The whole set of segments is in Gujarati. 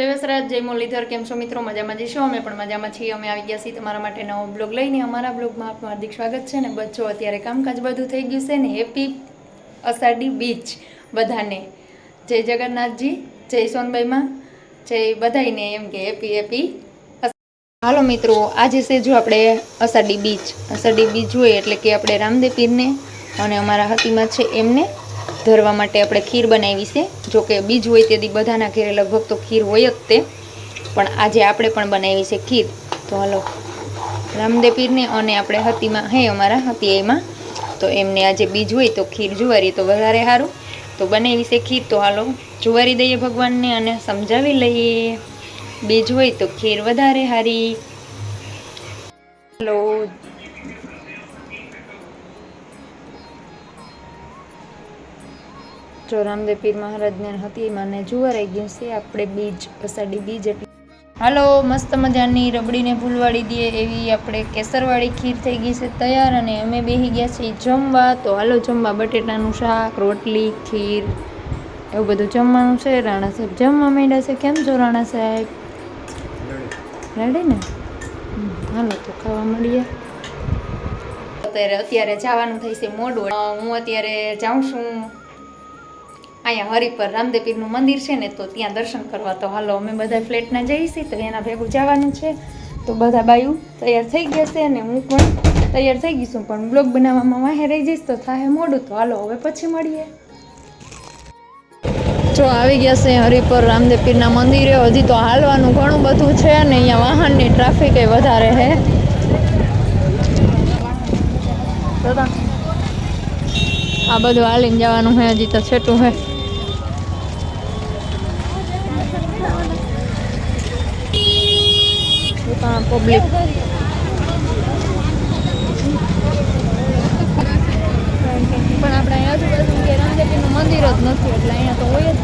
દેવસરાજ જય મુરલીધર, કેમ છો મિત્રો? મજામાં જઈશું અમે પણ મજામાં છીએ. અમે આવી ગયા છીએ તમારા માટે નવો બ્લોગ લઈને. અમારા બ્લોગમાં આપનું હાર્દિક સ્વાગત છે ને બચ્ચો, અત્યારે કામકાજ બધું થઈ ગયું છે ને, હેપી અષાઢી બીચ બધાને. જય જગન્નાથજી, જય સોનબાઈમાં જય બધાઈને એમ કે હેપી હેપી હાલો મિત્રો, આજે છે જો આપણે અષાઢી બીચ અષાઢી બીચ હોય એટલે કે આપણે રામદેવ પીરને અને અમારા હતીમાં છે એમને ધરવા માટે આપણે ખીર બનાવી છે. જો કે બીજ હોય તે દી બધાના ઘેરે લગભગ તો ખીર હોય જ તે. પણ આજે આપણે પણ બનાવી છે ખીર. તો હાલો, રામદેવ પીરને અને આપણે હતીમાં હે અમારા હતી એમાં તો એમને આજે બીજ હોય તો ખીર જુવારી તો વધારે સારું. તો બનાવી છે ખીર. તો હાલો, જુવારી દઈએ ભગવાનને અને સમજાવી લઈએ. બીજ હોય તો ખીર વધારે સારી. હલો જો રામદેવ પીર મહારાજને હતી, મને જુવારાઈ ગયું છે. આપણે બીજ, અષાઢી બીજ એટલે હાલો, મસ્ત મજાની રબડીને ભૂલવાડી દઈએ એવી આપણે કેસરવાળી ખીર થઈ ગઈ છે તૈયાર અને અમે બેસી ગયા છીએ જમવા. તો હાલો, જમવા બટેટાનું શાક, રોટલી, ખીર, એવું બધું જમવાનું છે. રાણા સાહેબ જમવા માંડ્યા છે. કેમ છો રાણા સાહેબ? રેડી ને હાલો, તો ખાવા મળીએ. અત્યારે અત્યારે જવાનું થઈ છે મોડું. હું અત્યારે જાઉં છું અહીંયા હરિપર રામદેવપીરનું મંદિર છે ને, તો ત્યાં દર્શન કરવા તો હાલો, અમે બધા ફ્લેટના જઈશી તો એના ભેગું જવાનું છે. તો બધા બાયું તૈયાર થઈ ગયા છે અને હું પણ તૈયાર થઈ ગઈ છું, પણ બ્લોગ બનાવવામાં વાહે રહી જઈશ, તો થાય મોડું, તો હાલો, હવે પછી મળીએ. જો આવી ગયા છે હરિપર રામદેવ પીરના મંદિરે, હજી તો હાલવાનું ઘણું બધું છે અને અહીંયા વાહનની ટ્રાફિક એ વધારે છે આ બધું હાલીને જવાનું છે હજી તો છેટું છે પબ્લિક પણ આપણે અહીંયા આજુબાજુ કે રામદેવજીનું મંદિર જ નથી એટલે અહીંયા તો હોય જ.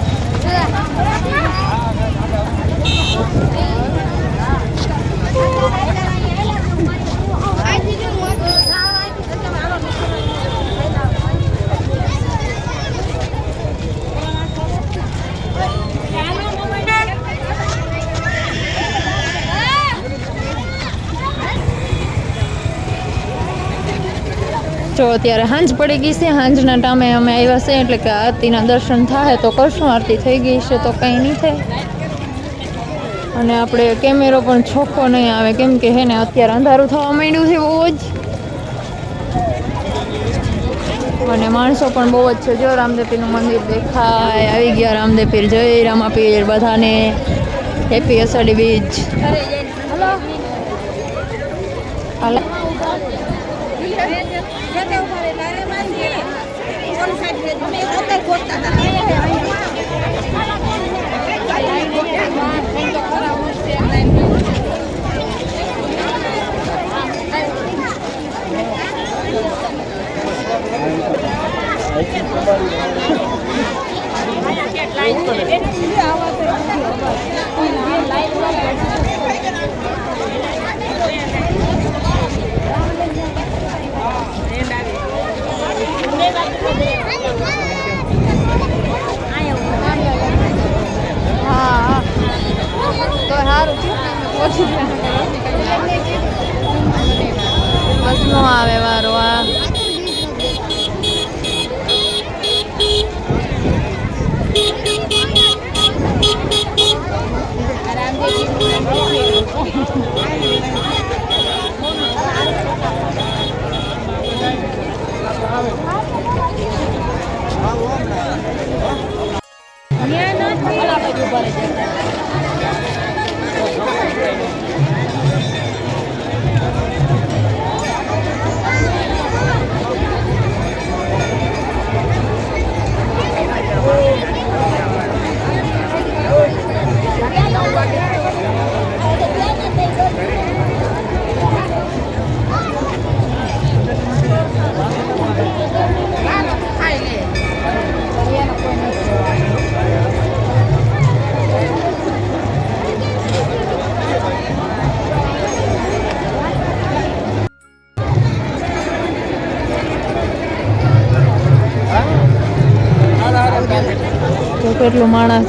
જો અત્યારે હાંજ પડી ગઈ છે. હાંજના ટાઈમે અમે આવ્યા છે એટલે કે આરતીના દર્શન થાય તો કરશું. આરતી થઈ ગઈ છે તો કંઈ નહીં થાય. અને આપણે કેમેરો પણ ચોખ્ખો નહીં આવે. કેમ કે હે ને, અત્યારે અંધારું થવા માંડ્યું છે બહુ જ. અને માણસો પણ બહુ જ છે. જો રામદેવપીરનું મંદિર દેખાય. આવી ગયા રામદેવપીર જય રામાપીર બધાને. હેપી અષાઢી બીજ. હાલો ખેતે ઊભા રહે તારે માસી ઓન સાઈડ રે અમે પોતે ગોતતા લાઈટ હા તો સારું બસ નો આવે વારો આ તો કેટલું માણસ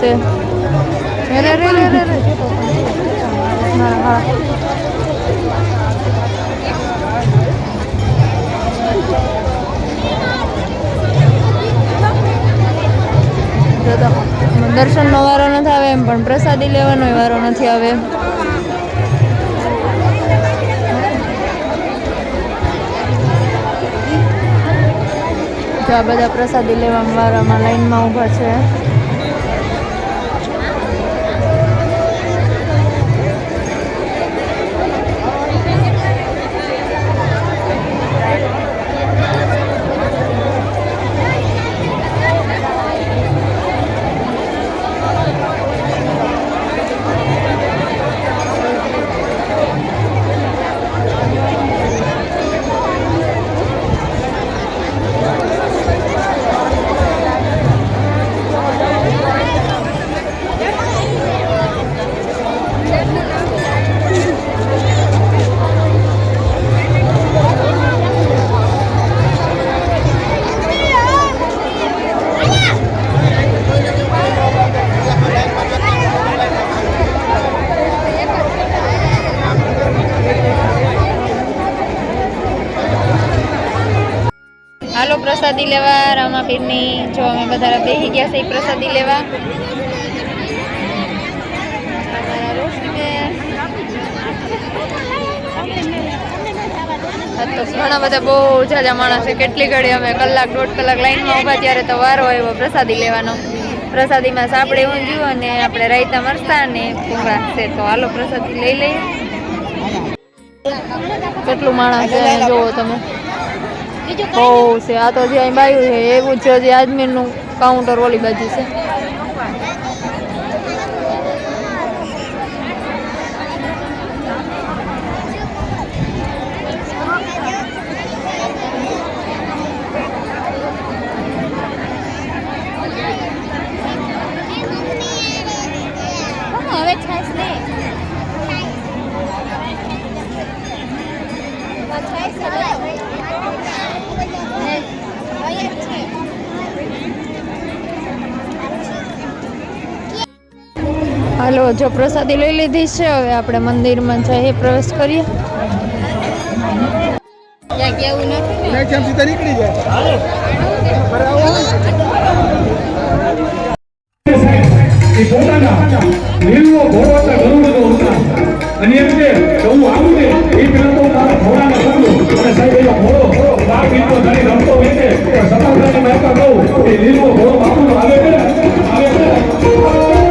છે. અરે રે રે રે રે હા દર્શનનો વારો નથી આવે, એમ પણ પ્રસાદી લેવાનો વારો નથી આવે. આ બધા પ્રસાદી લેવા વારામાં લાઈનમાં ઊભા છે. પ્રસાદી લેવા, રામાપીરની જો અમે બધા બેસી ગયા છે પ્રસાદી લેવા. ઘણા બધા બહુ જાજા માણસ છે. કેટલી ઘડી અમે કલાક દોઢ કલાક લાઈનમાં ઊભા ત્યારે તો વારો આવ્યો પ્રસાદી લેવાનો. પ્રસાદીમાં સાપડે ઊંધ્યું અને આપણે રાયતા મરતા અને ભૂંગળા છે. તો હાલો પ્રસાદી લઈ લઈએ. કેટલું માણસ છે જોવો તમે. બહુ છે. આ તો જે અહીં બાયું છે એવું છે જે આદમીનું કાઉન્ટર ઓલી બાજુ છે. હાલો જો પ્રસાદી લઈ લીધી છે હવે આપણે મંદિરમાં જઈએ પ્રવેશ કરીએ. અને એમ કે કે હું આવું ને એ પેલા તો તારા ઘોડાને પકડું અને સાહેબ એનો ઘોડો બાર ગીતો ધરી રમતો વેચે તો મહેતા કહું એ લીલવો ઘોડો બાપુનો આવે છે આવે છે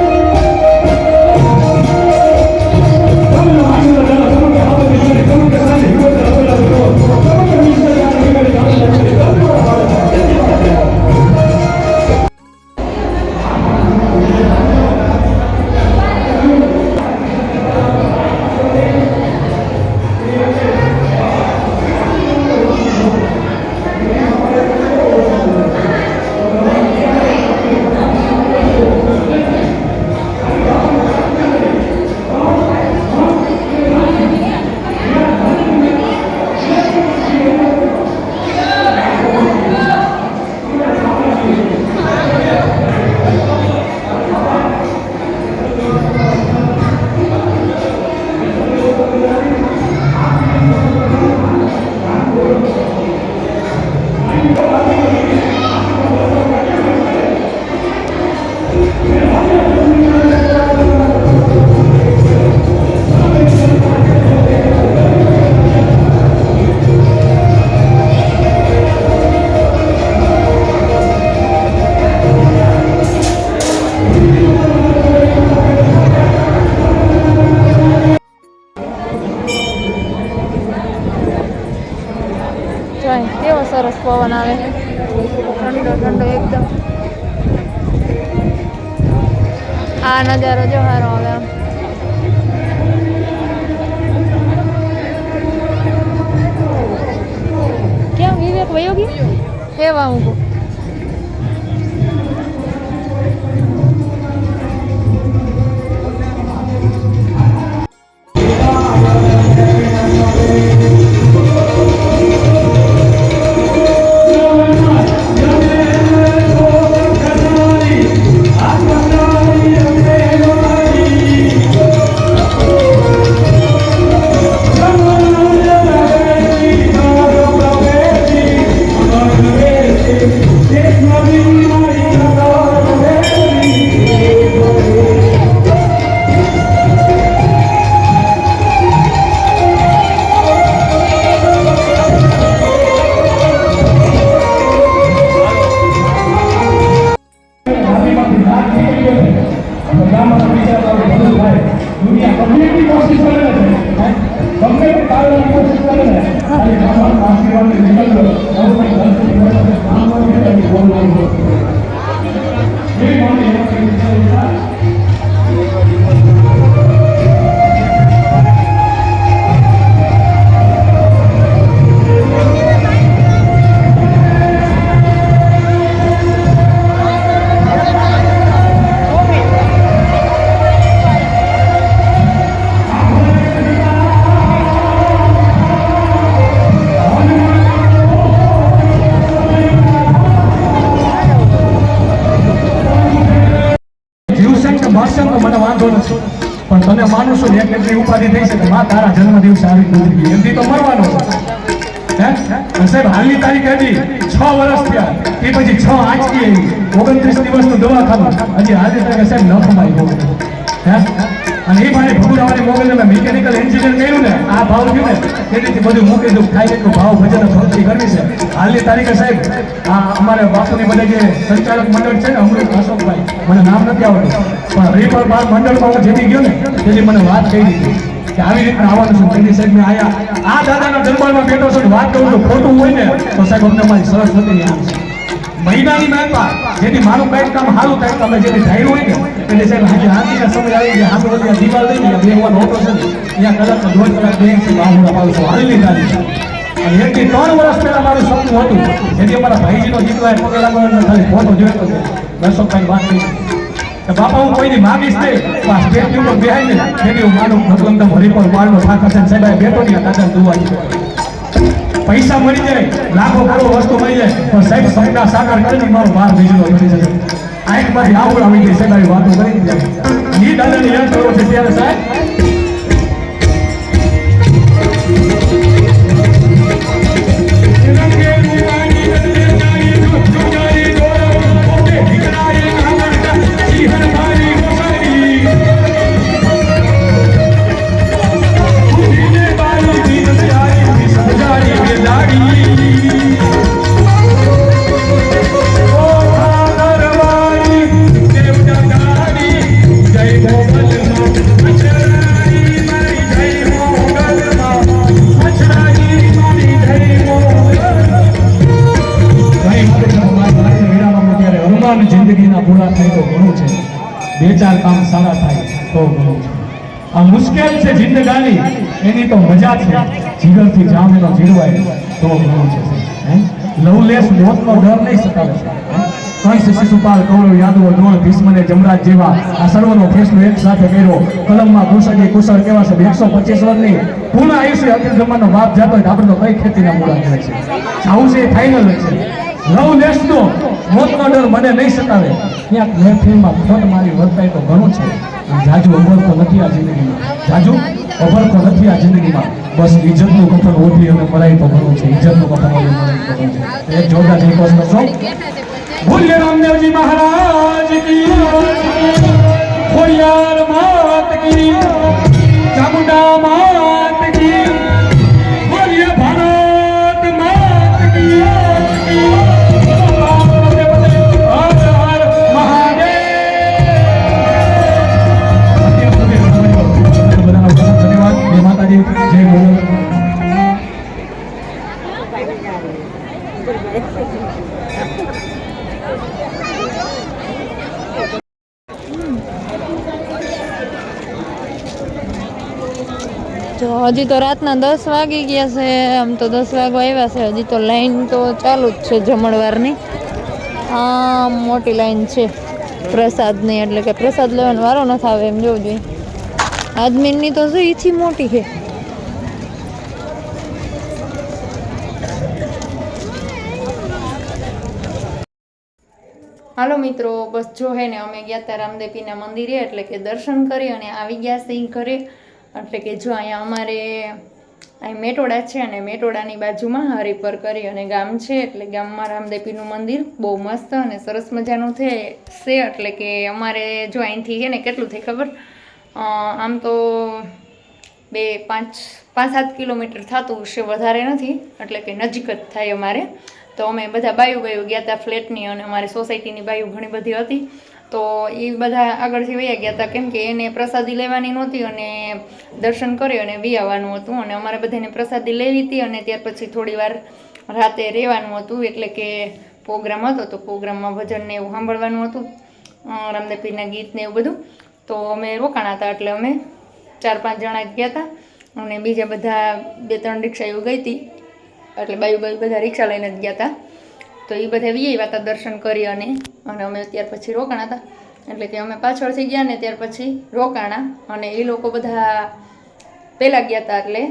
કેવો સરસ પવન આવે. ઠંડો ઠંડો એકદમ. આ નજારો જો સારો આવે આમ. ક્યાં વિવેક વયોગી ગયો? કેવા નથી પણ તને માનો છો ને એક એટલી ઉપાધિ થઈ શકે માં તારા જન્મ દિવસે આવી ગઈ. એમથી તો મરવાનો હે? સાહેબ, હાલની તારીખ હતી છ વર્ષ થયા. એ પછી છ આંચકી ઓગણત્રીસ દિવસનું ખાવા હજી આજે તારીખે સાહેબ ન કમાઈ ગયો હે? અને એ ભાઈ ભગુરાવાની મોબાઈલ મેં મિકેનિકલ એન્જિનિયર કર્યું ને, આ ભાવ થયું ને તેથી બધું મૂકી દઉં. થાય એટલું ભાવ ભજન ભક્તિ કરવી છે. હાલની તારીખે સાહેબ, આ અમારે બાપુની બધા જે સંચાલક મંડળ છે ને, અમૃત અશોકભાઈ, મને નામ નથી આવડતું, પણ રીપર બાર મંડળમાં હું જેથી ગયો ને તેથી મને વાત કહી દીધી કે આવી રીતના આવવાનું છું. તેની સાહેબ મેં આયા. આ દાદાના દરબારમાં બેઠો છું વાત કરું તો ખોટું હોય ને, તો સાહેબ અમને મારી સરસ્વતી યાદ છે. મહિનાની મહેનત જેથી મારું કઈ કામ સારું થાય, તમે જેથી ધાર્યું હોય ને એટલે સાહેબ આજે હાથીના સમય આવી ગયા, હાથો બધી દિવાલ લઈ ગયા બેહવાનો ઓટો છે ત્યાં કલાક દોઢ કલાક બે છે બાહુડા પાડું છું હાલની તારીખ અને એકથી ત્રણ વર્ષ પહેલા મારું સપનું હતું, જેથી અમારા ભાઈજીનો દીકરો એ પગે લાગવાનો ખાલી ફોટો જોયો હતો દર્શકભાઈ વાત કરી. બાપા, હું કોઈની માગીશ નહીં તો આ સ્ટેચ્યુ પર બેહાય ને તેથી હું માનું ભગવંતમ હરિપર મારનો ઠાકર છે સાહેબ બેઠો નહીં દાદા દુવા પૈસા મળી જાય, લાખો કરોડ વસ્તુ મળી જાય, પણ સાહેબ સપના સાકાર કરીને મારો માર બીજો મળી જશે. આંખમાંથી આવું આવી જાય સાહેબ આવી વાતો કરી જાય ઈ યાદ કરો છે ત્યારે સાહેબ ઘણું છે. બે ચાર કામ સારા થાય તો ઘણું છે. આ મુશ્કેલ છે જિંદગાની, એની તો મજા છે. જીગરથી જામેલો જીરવાય તો ઘણું છે. લવલેસ મોતનો ડર નહીં સતાવે? કંસ શિશુપાલ કૌરવ, યાદવો ડોળ ભીષ્મને જમરાજ જેવા આ સર્વનો ફેસલો એક સાથે કર્યો. કલમમાં કુશળી કુશળ કેવા છે? એકસો પચીસ વર્ષની પૂર્ણ આયુષ્ય અખિલ બ્રહ્માંડનો બાપ જાતો આપણે તો કઈ ખેતીના મૂળા થાય છે? આવું છે ફાઇનલ જ છે નેશનો મોતનો ડર મને નહીં સતાવે. ક્યાંક મહેફિલમાં ફોન મારી વર્તાય તો ઘણું છે. જાજુ અભરતો નથી આ જિંદગીમાં. જાજુ અભરતો નથી આ જિંદગીમાં. બસ ઇજ્જતનું કથન ઓઢી અને મરાય તો ઘણું છે. ઇજ્જતનું કથન ઓઢી મરાય તો ઘણું છે. એક જોરદાર રિક્વેસ્ટ કરશો ભૂલ્ય રામદેવજી મહારાજ કી ખોડિયાર માત કી ચામુંડા માત જો હજી તો રાતના દસ વાગી ગયા છે, આમ તો દસ વાગવા આવ્યા છે. હજી તો લાઈન તો ચાલુ જ છે જમણવારની. આ મોટી લાઈન છે પ્રસાદની, એટલે કે પ્રસાદ લેવાનો વારો નથી આવે એમ જોવું જોઈએ. આદમીની તો શું ઈથી મોટી છે. હાલો મિત્રો, બસ જો હે ને અમે ગયા હતા રામદેવીના મંદિરે, એટલે કે દર્શન કરી અને આવી ગયા સિંહ ઘરે. એટલે કે જો અહીંયા અમારે, અહીં મેટોડા છે અને મેટોડાની બાજુમાં હરિપર કરી અને ગામ છે, એટલે ગામમાં રામદેવીનું મંદિર બહુ મસ્ત અને સરસ મજાનું છે છે. એટલે કે અમારે જો અહીંથી છે ને કેટલું થાય ખબર? આમ તો બે, પાંચ પાંચ, સાત કિલોમીટર થતું હશે, વધારે નથી. એટલે કે નજીક જ થાય અમારે. તો અમે બધા બાયું બાયું ગયા હતા ફ્લેટની અને અમારી સોસાયટીની બાયું ઘણી બધી હતી. તો એ બધા આગળથી વૈયા ગયા હતા કેમ કે એને પ્રસાદી લેવાની નહોતી અને દર્શન કરી અને વી આવવાનું હતું અને અમારે બધાને પ્રસાદી લેવી હતી અને ત્યાર પછી થોડી વાર રાતે રહેવાનું હતું એટલે કે પ્રોગ્રામ હતો તો પ્રોગ્રામમાં ભજનને એવું સાંભળવાનું હતું રામદેવ પીરના ગીત એવું બધું. તો અમે રોકાણા હતા એટલે અમે ચાર પાંચ જણા ગયા હતા અને બીજા બધા બે ત્રણ રિક્ષા એવું ગઈ હતી એટલે બાયુ બાયુ બધા રિક્ષા લઈને જ ગયા હતા તો એ બધા વી હતા દર્શન કરી અને અને અમે ત્યાર પછી રોકાણા હતા એટલે કે અમે પાછળથી ગયા ને ત્યાર પછી રોકાણા અને એ લોકો બધા પહેલાં ગયા હતા એટલે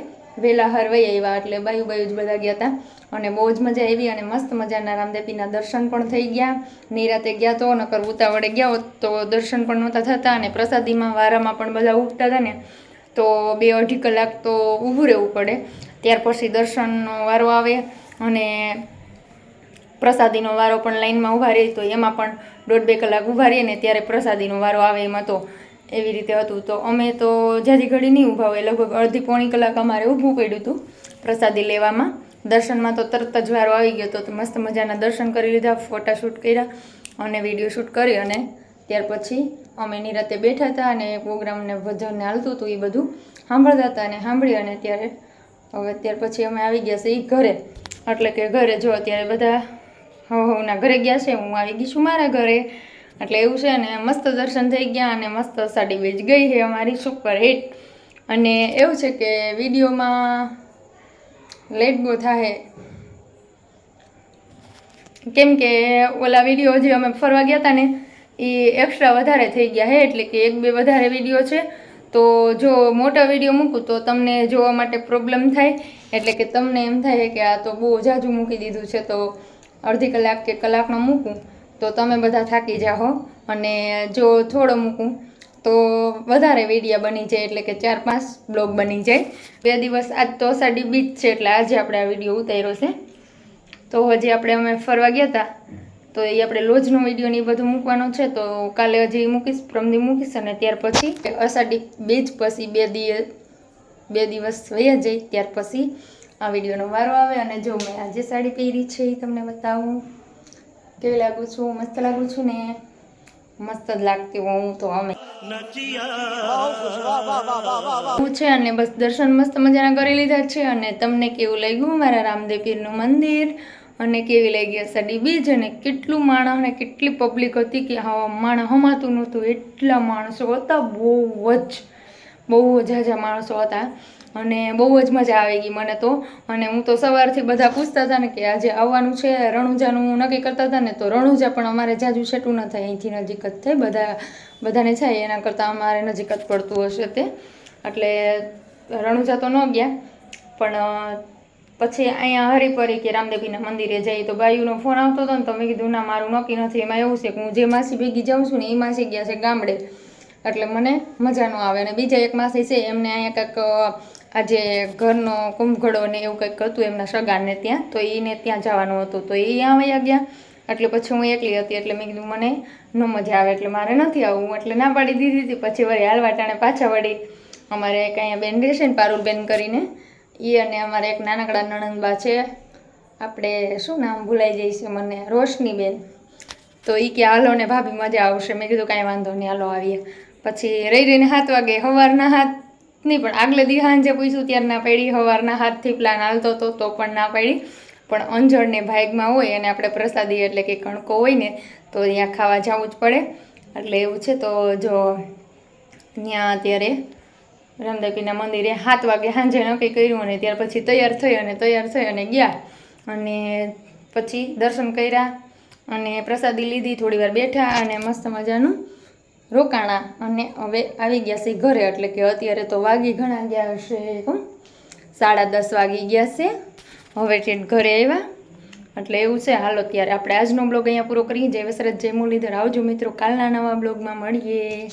વહેલા હરવાઈ આવ્યા એટલે બાયુ બાયુ જ બધા ગયા હતા અને બહુ જ મજા આવી અને મસ્ત મજાના રામદેવીના દર્શન પણ થઈ ગયા. નિરાતે ગયા તો નકર ઉતાવળે ગયા હોત તો દર્શન પણ નહોતા થતા અને પ્રસાદીમાં વારામાં પણ બધા ઉઠતા હતા ને. તો બે અઢી કલાક તો ઊભું રહેવું પડે. ત્યાર પછી દર્શનનો વારો આવે અને પ્રસાદીનો વારો પણ લાઈનમાં ઊભા રહી. તો એમાં પણ દોઢ બે કલાક ઊભા રહીએ ને ત્યારે પ્રસાદીનો વારો આવે એમાં તો એવી રીતે હતું. તો અમે તો જ્યાંથી ઘડી નહીં ઊભા હોય, લગભગ અડધી પોણી કલાક અમારે ઊભું પડ્યું હતું પ્રસાદી લેવામાં. દર્શનમાં તો તરત જ વારો આવી ગયો તો મસ્ત મજાના દર્શન કરી લીધા ફોટાશૂટ કર્યા અને વીડિયો શૂટ કરી અને ત્યાર પછી અમે નિરાતે બેઠા હતા અને પ્રોગ્રામને ભજનને હાલતું હતું એ બધું સાંભળતા હતા અને સાંભળી અને ત્યારે હવે ત્યાર પછી અમે આવી ગયા છે એ ઘરે. એટલે કે ઘરે જો અત્યારે બધા હવ હવના ઘરે ગયા છે, હું આવી ગઈ છું મારા ઘરે. એટલે એવું છે ને, મસ્ત દર્શન થઈ ગયા અને મસ્ત સાડી વેચ ગઈ છે અમારી સુપર હિટ. અને એવું છે કે વિડીયોમાં લેટ ગો થાય કેમ કે ઓલા વીડિયો જે અમે ફરવા ગયા હતા ને એ એક્સ્ટ્રા વધારે થઈ ગયા છે એટલે કે એક બે વધારે વીડિયો છે. તો જો મોટા વીડિયો મૂકું તો તમને જોવા માટે પ્રોબ્લેમ થાય. એટલે કે તમને એમ થાય કે આ તો બહુ જાજુ મૂકી દીધું છે, તો અડધી કલાક કે કલાકનો મૂકું, તો તમે બધા થાકી જાઓ. અને જો થોડો મૂકું, તો વધારે વિડીયા બની જાય, એટલે કે ચાર પાંચ બ્લોગ બની જાય. બે દિવસ આજ તો અષાઢી બીજ છે, એટલે આજે આપણે આ વીડિયો ઉતાર્યો છે. તો હજી આપણે અમે ફરવા ગયા હતા તો એ આપણે લોજનો વીડિયો ને એ બધું મૂકવાનો છે, તો કાલે હજી મૂકીશ, પ્રમદી મૂકીશ અને ત્યાર પછી અષાઢી બીજ પછી બે દિવસ બે દિવસ વયા જાય, ત્યાર પછી આ વિડીયોનો વારો આવે અને જો મેં આજે સાડી પહેરી છે એ તમને બતાવું. કેવી લાગુ છું? મસ્ત લાગુ છું ને? મસ્ત જ લાગતી હું તો અમે. હું છે અને બસ દર્શન મસ્ત મજાના કરી લીધા છે અને તમને કેવું લાગ્યું? મારા રામદેવ પીરનું મંદિર? અને કેવી લાગી સડી બીજ અને કેટલું માણસ અને કેટલી પબ્લિક હતી કે હા માણસ હમાતું નહોતું. એટલા માણસો હતા, બહુ જ બહુ જ ઝાઝા માણસો હતા. અને બહુ જ મજા આવી ગઈ મને તો. અને હું તો સવારથી બધા પૂછતા હતા ને કે આજે આવવાનું છે, રણુજાનું નક્કી કરતા હતા ને તો રણુજા પણ અમારે જાજુ છેટું ન થાય. અહીંથી નજીક જ થાય. બધા, બધાને થાય. એના કરતાં અમારે નજીક જ પડતું હશે તે. એટલે રણુજા તો ન ગયા. પણ પછી અહીંયા હરિપરી કે રામદેવીના મંદિરે જઈએ તો બાયુનો ફોન આવતો હતો ને તો મેં કીધું, ના, મારું નક્કી નથી, એમાં એવું છે કે હું જે માસી ભેગી જાઉં છું ને એ માસી ગયા છે ગામડે. એટલે મને મજા ન આવે. અને બીજા એક માસી છે, એમને અહીંયા કંઈક આજે ઘરનો કુંભઘડો ને એવું કંઈક હતું એમના સગાને ત્યાં, તો એને ત્યાં જવાનું હતું. તો એ અહીંયા ગયા. એટલે પછી હું એકલી હતી, એટલે મેં કીધું, મને ન મજા આવે, એટલે મારે નથી આવવું. એટલે ના પાડી દીધી હતી. પછી વળી હાલવા ટાણે પાછા વળી અમારે એક બેન રહેશે ને પારુલબેન કરીને એ અને અમારે એક નાનકડા નણંદબા છે. આપણે શું નામ ભૂલાઈ જાય છે મને? રોશનીબેન. તો એ કે, હાલો ને ભાભી, મજા આવશે. મેં કીધું, કાંઈ વાંધો નહીં, હાલો આવીએ. પછી રહી રહીને સાત વાગે સવારના હાથ નહીં, પણ આગલે દી સાંજે પૂછ્યું ત્યારે ના પડી. સવારના હાથથી પ્લાન હાલતો હતો, તો પણ ના પડી. પણ અંજળને ભાગમાં હોય અને આપણે પ્રસાદી એટલે કે કણકો હોય ને, તો ત્યાં ખાવા જવું જ પડે. એટલે એવું છે, તો જો ત્યાં અત્યારે રામદેવીના મંદિરે સાત વાગે સાંજે નક્કી કર્યું અને ત્યાર પછી તૈયાર થઈ અને તૈયાર થઈ અને ગયા. અને પછી દર્શન કર્યા અને પ્રસાદી લીધી, થોડી વાર બેઠા અને મસ્ત મજાનું રોકાણા. અને હવે આવી ગયા છે ઘરે, એટલે કે અત્યારે તો વાગી ઘણા ગયા હશે સાડા દસ વાગી ગયા છે. હવે ઘરે આવ્યા. એટલે એવું છે, હાલો ત્યારે આપણે આજનો બ્લોગ અહીંયા પૂરો કરીએ. જય વસરત જય મુરલીધર. આવજો મિત્રો, કાલના નવા બ્લોગમાં મળીએ.